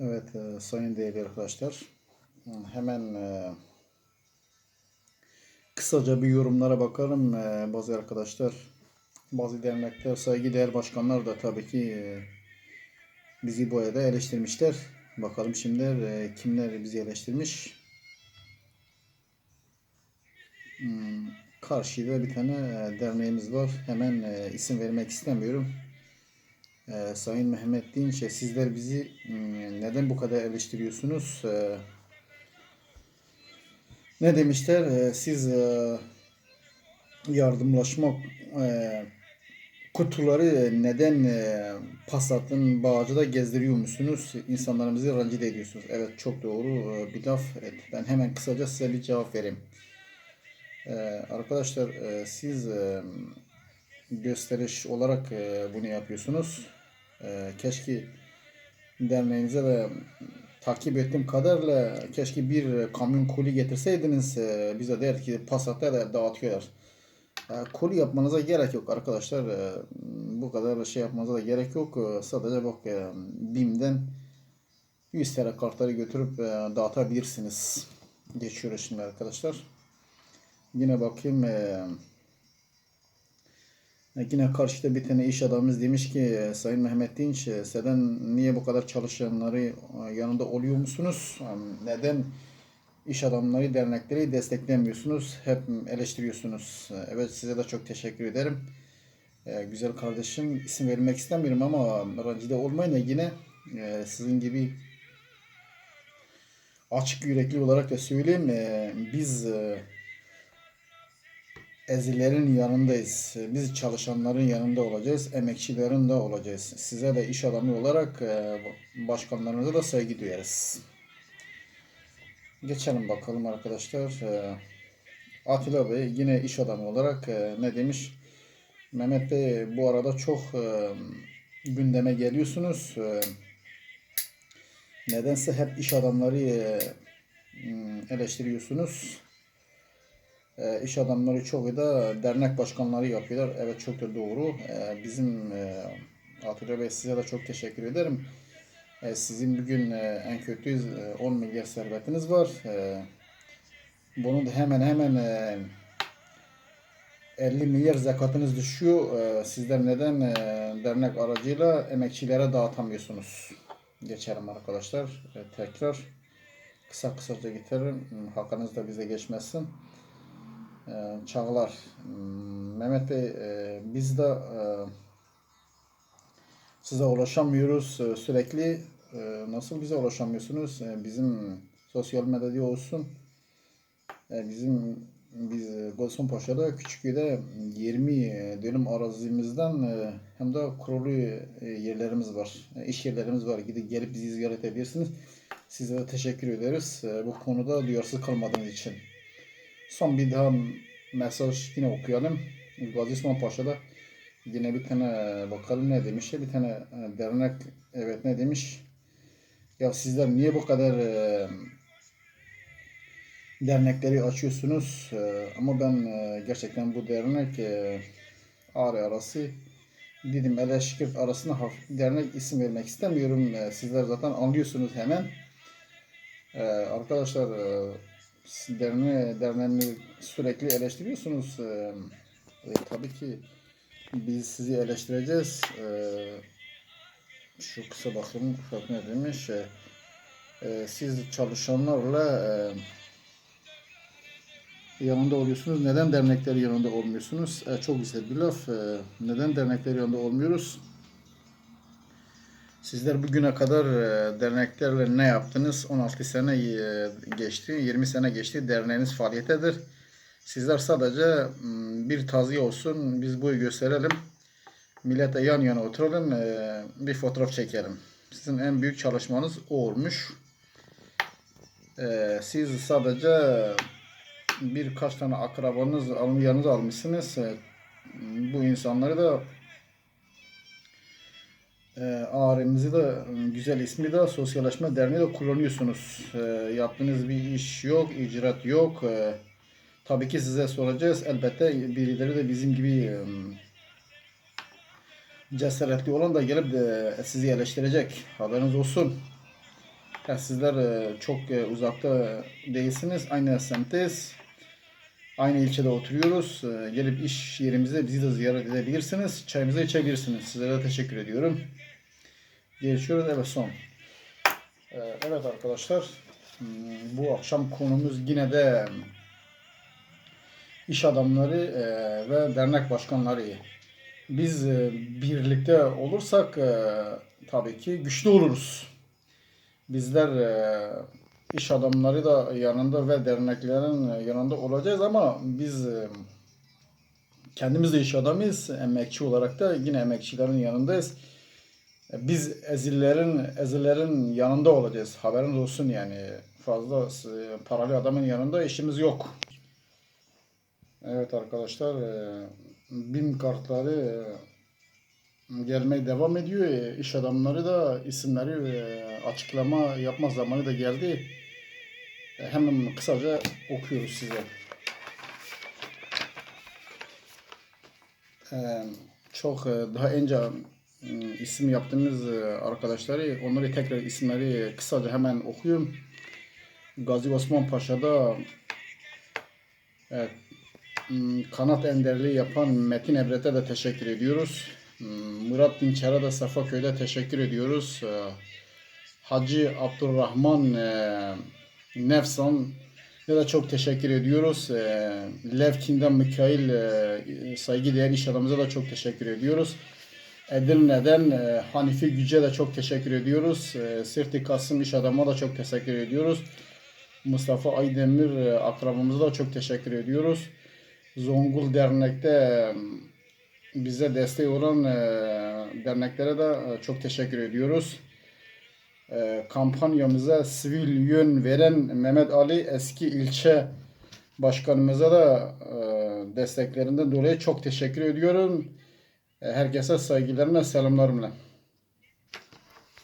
Evet, e, sayın değerli arkadaşlar. Hemen e, kısaca bir yorumlara bakalım. E, bazı arkadaşlar, bazı dernekler, saygıdeğer başkanlar da tabii ki e, bizi bu arada eleştirmişler. Bakalım şimdi e, kimler bizi eleştirmiş. Hmm, karşıda bir tane e, derneğimiz var. Hemen e, isim vermek istemiyorum. Ee, Sayın Mehmet Dinç, e, sizler bizi hmm, neden bu kadar eleştiriyorsunuz? Ee, ne demişler? Ee, siz e, yardımlaşma e, kutuları neden e, Passat'ın Bağcı'da gezdiriyor musunuz? İnsanlarımızı rencide ediyorsunuz. Evet çok doğru e, bir laf. Evet, ben hemen kısaca size bir cevap vereyim. Ee, arkadaşlar e, siz e, gösteriş olarak e, bunu yapıyorsunuz. E, keşke derneğinize de takip ettiğim kadarıyla keşke bir kamyon koli getirseydiniz e, bize der ki Passat'ta da dağıtıyorlar. E, koli yapmanıza gerek yok arkadaşlar. E, bu kadar şey yapmanıza da gerek yok. E, sadece bak e, BİM'den 100 TL kartları götürüp e, dağıtabilirsiniz. Geçiyoruz şimdi arkadaşlar. Yine bakayım. E, Yine karşıda bir tane iş adamımız demiş ki Sayın Mehmet Dinç neden niye bu kadar çalışanları yanında oluyor musunuz? Neden iş adamları dernekleri desteklemiyorsunuz? Hep eleştiriyorsunuz. Evet size de çok teşekkür ederim. Güzel kardeşim isim vermek istemiyorum ama rencide olmayın da yine e, sizin gibi açık yürekli olarak da söyleyeyim. E, biz e, ezilerin yanındayız. Biz çalışanların yanında olacağız. Emekçilerin de olacağız. Size de iş adamı olarak e, başkanlarınıza da saygı duyarız. Geçelim bakalım arkadaşlar. E, Atilla Bey yine iş adamı olarak e, ne demiş? Mehmet Bey bu arada çok gündeme geliyorsunuz. Nedense hep iş adamları eleştiriyorsunuz. E, iş adamları çoğu da dernek başkanları yapıyorlar. Evet çok da doğru. E, bizim e, Atilla Bey size de çok teşekkür ederim. E, sizin bugün e, en kötü e, 10 milyar servetiniz var. Bunun da hemen hemen e, 50 milyar zekatınız düşüyor. Sizler neden dernek aracıyla emekçilere dağıtamıyorsunuz? Geçelim arkadaşlar. Tekrar kısa kısaca getirin. Hakkınız da bize geçmesin. Ee, Çağlar. Hmm, Mehmet Bey e, biz de e, size ulaşamıyoruz e, sürekli. Nasıl bize ulaşamıyorsunuz? Bizim sosyal medyada olsun. Bizim biz Golson Paşa'da Küçükköy'de 20 dönüm arazimizden hem de kurulu yerlerimiz var. iş yerlerimiz var. Gidip gelip bizi ziyaret edebilirsiniz. Size de teşekkür ederiz. Bu konuda duyarsız kalmadığınız için. Son bir daha mesaj yine okuyalım. Gazi Osman Paşa'da yine bir tane bakalım ne demiş. Bir tane e, dernek evet ne demiş. Ya sizler niye bu kadar e, dernekleri açıyorsunuz? E, ama ben e, gerçekten bu dernek e, ağrı arası dedim Eleşkirt arasında hafif dernek isim vermek istemiyorum. E, sizler zaten anlıyorsunuz hemen. E, arkadaşlar e, derneği, derneğini sürekli eleştiriyorsunuz. Ee, e, tabii ki biz sizi eleştireceğiz. E, şu kısa bakın ufak ne demiş. E, e, siz çalışanlarla e, yanında oluyorsunuz. Neden dernekler yanında olmuyorsunuz? E, çok güzel bir laf. E, neden dernekler yanında olmuyoruz? Sizler bugüne kadar e, derneklerle ne yaptınız? 16 sene e, geçti, 20 sene geçti. Derneğiniz faaliyettedir. Sizler sadece bir taziye olsun, biz boyu gösterelim. Millete yan yana oturalım, e, bir fotoğraf çekelim. Sizin en büyük çalışmanız o olmuş. Siz sadece birkaç tane akrabanız yanınıza almışsınız. Bu insanları da e, ee, ARM'imizi de güzel ismi de Sosyalleşme Derneği de kullanıyorsunuz. E, yaptığınız bir iş yok, icraat yok. E, tabii ki size soracağız. Elbette birileri de bizim gibi e, cesaretli olan da gelip de sizi eleştirecek. Haberiniz olsun. Sizler e, çok uzakta değilsiniz. Aynı semtteyiz. Aynı ilçede oturuyoruz. Gelip iş yerimize bizi de ziyaret edebilirsiniz. Çayımızı içebilirsiniz. Sizlere teşekkür ediyorum. Geçiyoruz. Evet son. E, Evet arkadaşlar. hmm, Bu akşam konumuz yine de iş adamları e, ve dernek başkanları. Biz e, birlikte olursak e, tabii ki güçlü oluruz. Bizler iş adamları da yanında ve derneklerin yanında olacağız ama biz kendimiz de iş adamıyız. Emekçi olarak da yine emekçilerin yanındayız. Biz ezillerin ezillerin yanında olacağız. Haberiniz olsun yani. Fazla paralı adamın yanında işimiz yok. Evet arkadaşlar, e, BİM kartları e, gelmeye devam ediyor. E, İş adamları da isimleri açıklama yapma zamanı da geldi. Hemen kısaca okuyoruz size. Çok daha önce isim yaptığımız e, arkadaşları, onları tekrar isimleri kısaca hemen okuyayım. Gazi Osman Paşa'da evet, Hmm, kanat enderliği yapan Metin Ebret'e de teşekkür ediyoruz. Hmm, Murat Dinçer'e de Safaköy'de teşekkür ediyoruz. Ee, Hacı Abdurrahman e, Nefsan da çok teşekkür ediyoruz. Ee, Levkin'den Mikail e, saygıdeğer iş adamımıza da çok teşekkür ediyoruz. Edirne'den e, Hanifi Güce de çok teşekkür ediyoruz. E, Sirti Kasım iş adamına da çok teşekkür ediyoruz. Mustafa Aydemir e, akrabamıza da çok teşekkür ediyoruz. Zongul Dernek'te e, bize destek olan e, derneklere de e, çok teşekkür ediyoruz. E, Kampanyamıza sivil yön veren Mehmet Ali eski ilçe başkanımıza da e, desteklerinden dolayı çok teşekkür ediyorum. Herkese saygılarımla, selamlarımla.